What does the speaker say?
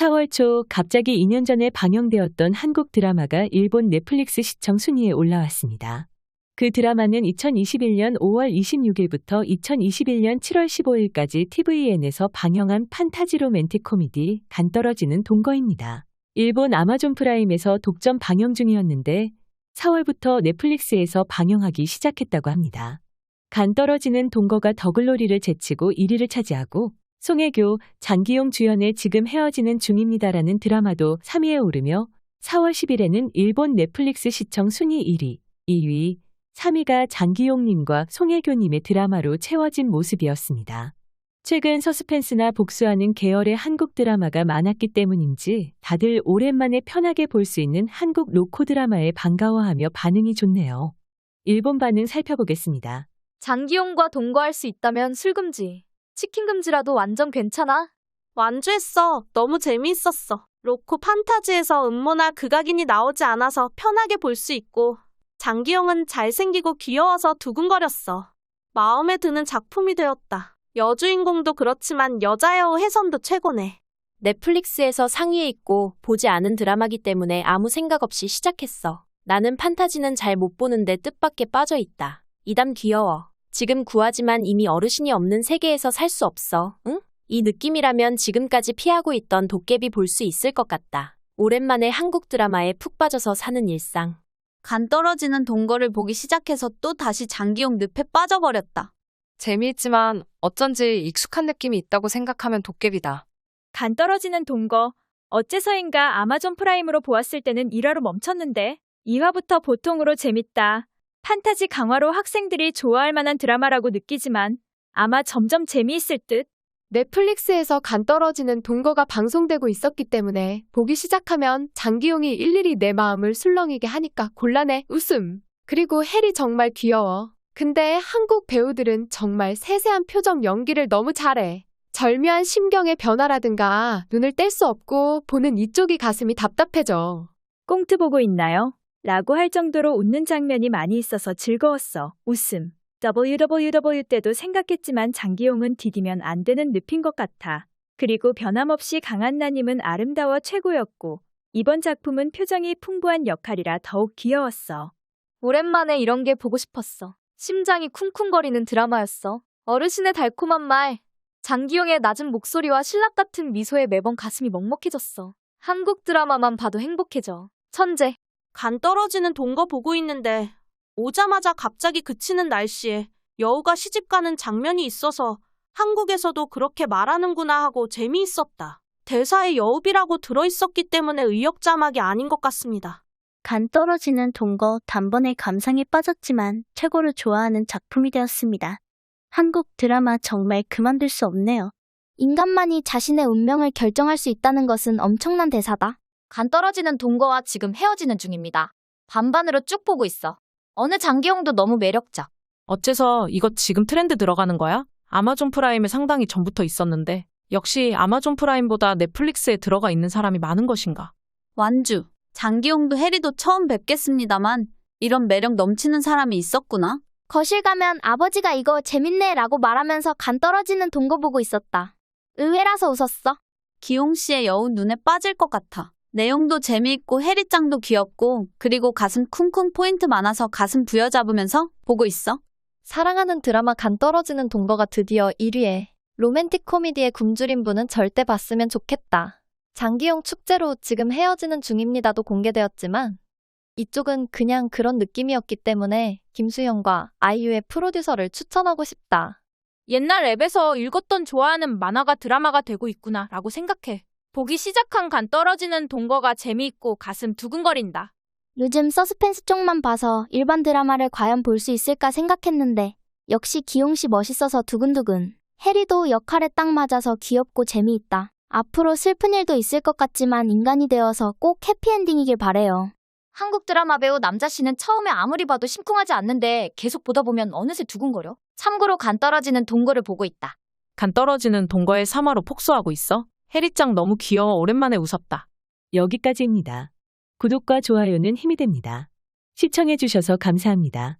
4월 초 갑자기 2년 전에 방영되었던 한국 드라마가 일본 넷플릭스 시청 순위에 올라왔습니다. 그 드라마는 2021년 5월 26일부터 2021년 7월 15일까지 TVN에서 방영한 판타지 로맨틱 코미디 간 떨어지는 동거입니다. 일본 아마존 프라임에서 독점 방영 중이었는데 4월부터 넷플릭스에서 방영하기 시작했다고 합니다. 간 떨어지는 동거가 더글로리를 제치고 1위를 차지하고 송혜교, 장기용 주연의 지금 헤어지는 중입니다라는 드라마도 3위에 오르며 4월 10일에는 일본 넷플릭스 시청 순위 1위, 2위, 3위가 장기용님과 송혜교님의 드라마로 채워진 모습이었습니다. 최근 서스펜스나 복수하는 계열의 한국 드라마가 많았기 때문인지 다들 오랜만에 편하게 볼 수 있는 한국 로코 드라마에 반가워하며 반응이 좋네요. 일본 반응 살펴보겠습니다. 장기용과 동거할 수 있다면 술 금지. 치킨 금지라도 완전 괜찮아? 완주했어. 너무 재미있었어. 로코 판타지에서 음모나 극악인이 나오지 않아서 편하게 볼 수 있고, 장기영은 잘생기고 귀여워서 두근거렸어. 마음에 드는 작품이 되었다. 여주인공도 그렇지만 여자여우 혜선도 최고네. 넷플릭스에서 상위에 있고 보지 않은 드라마기 때문에 아무 생각 없이 시작했어. 나는 판타지는 잘 못 보는데 뜻밖에 빠져 있다. 이담 귀여워. 지금 구하지만 이미 어르신이 없는 세계에서 살 수 없어. 응? 이 느낌이라면 지금까지 피하고 있던 도깨비 볼 수 있을 것 같다. 오랜만에 한국 드라마에 푹 빠져서 사는 일상. 간 떨어지는 동거를 보기 시작해서 또 다시 장기용 늪에 빠져버렸다. 재미있지만 어쩐지 익숙한 느낌이 있다고 생각하면 도깨비다. 간 떨어지는 동거. 어째서인가 아마존 프라임으로 보았을 때는 1화로 멈췄는데 2화부터 보통으로 재밌다. 판타지 강화로 학생들이 좋아할 만한 드라마라고 느끼지만 아마 점점 재미있을 듯. 넷플릭스에서 간 떨어지는 동거가 방송되고 있었기 때문에 보기 시작하면 장기용이 일일이 내 마음을 술렁이게 하니까 곤란해 웃음. 그리고 헬이 정말 귀여워. 근데 한국 배우들은 정말 세세한 표정 연기를 너무 잘해. 절묘한 심경의 변화라든가 눈을 뗄 수 없고 보는 이쪽이 가슴이 답답해져. 꽁트 보고 있나요? 라고 할 정도로 웃는 장면이 많이 있어서 즐거웠어. 웃음. WWW 때도 생각했지만 장기용은 디디면 안 되는 늪인 것 같아. 그리고 변함없이 강한 나님은 아름다워 최고였고, 이번 작품은 표정이 풍부한 역할이라 더욱 귀여웠어. 오랜만에 이런 게 보고 싶었어. 심장이 쿵쿵거리는 드라마였어. 어르신의 달콤한 말, 장기용의 낮은 목소리와 신락 같은 미소에 매번 가슴이 먹먹해졌어. 한국 드라마만 봐도 행복해져. 천재. 간 떨어지는 동거 보고 있는데, 오자마자 갑자기 그치는 날씨에 여우가 시집 가는 장면이 있어서 한국에서도 그렇게 말하는구나 하고 재미있었다. 대사에 여우비라고 들어있었기 때문에 의역 자막이 아닌 것 같습니다. 간 떨어지는 동거 단번에 감상에 빠졌지만 최고로 좋아하는 작품이 되었습니다. 한국 드라마 정말 그만둘 수 없네요. 인간만이 자신의 운명을 결정할 수 있다는 것은 엄청난 대사다. 간 떨어지는 동거와 지금 헤어지는 중입니다. 반반으로 쭉 보고 있어. 어느 장기용도 너무 매력적. 어째서 이거 지금 트렌드 들어가는 거야? 아마존 프라임에 상당히 전부터 있었는데 역시 아마존 프라임보다 넷플릭스에 들어가 있는 사람이 많은 것인가? 완주. 장기용도 해리도 처음 뵙겠습니다만 이런 매력 넘치는 사람이 있었구나. 거실 가면 아버지가 이거 재밌네 라고 말하면서 간 떨어지는 동거 보고 있었다. 의외라서 웃었어. 기용 씨의 여우 눈에 빠질 것 같아. 내용도 재미있고 해리짱도 귀엽고 그리고 가슴 쿵쿵 포인트 많아서 가슴 부여잡으면서 보고 있어. 사랑하는 드라마 간 떨어지는 동거가 드디어 1위에 로맨틱 코미디의 굶주린 분은 절대 봤으면 좋겠다. 장기용 축제로 지금 헤어지는 중입니다도 공개되었지만 이쪽은 그냥 그런 느낌이었기 때문에 김수영과 아이유의 프로듀서를 추천하고 싶다. 옛날 랩에서 읽었던 좋아하는 만화가 드라마가 되고 있구나 라고 생각해. 보기 시작한 간 떨어지는 동거가 재미있고 가슴 두근거린다. 요즘 서스펜스 쪽만 봐서 일반 드라마를 과연 볼 수 있을까 생각했는데 역시 기용 씨 멋있어서 두근두근. 해리도 역할에 딱 맞아서 귀엽고 재미있다. 앞으로 슬픈 일도 있을 것 같지만 인간이 되어서 꼭 해피엔딩이길 바래요. 한국 드라마 배우 남자 씨는 처음에 아무리 봐도 심쿵하지 않는데 계속 보다 보면 어느새 두근거려. 참고로 간 떨어지는 동거를 보고 있다. 간 떨어지는 동거에 3화로 폭소하고 있어? 해리짱 너무 귀여워 오랜만에 웃었다. 여기까지입니다. 구독과 좋아요는 힘이 됩니다. 시청해주셔서 감사합니다.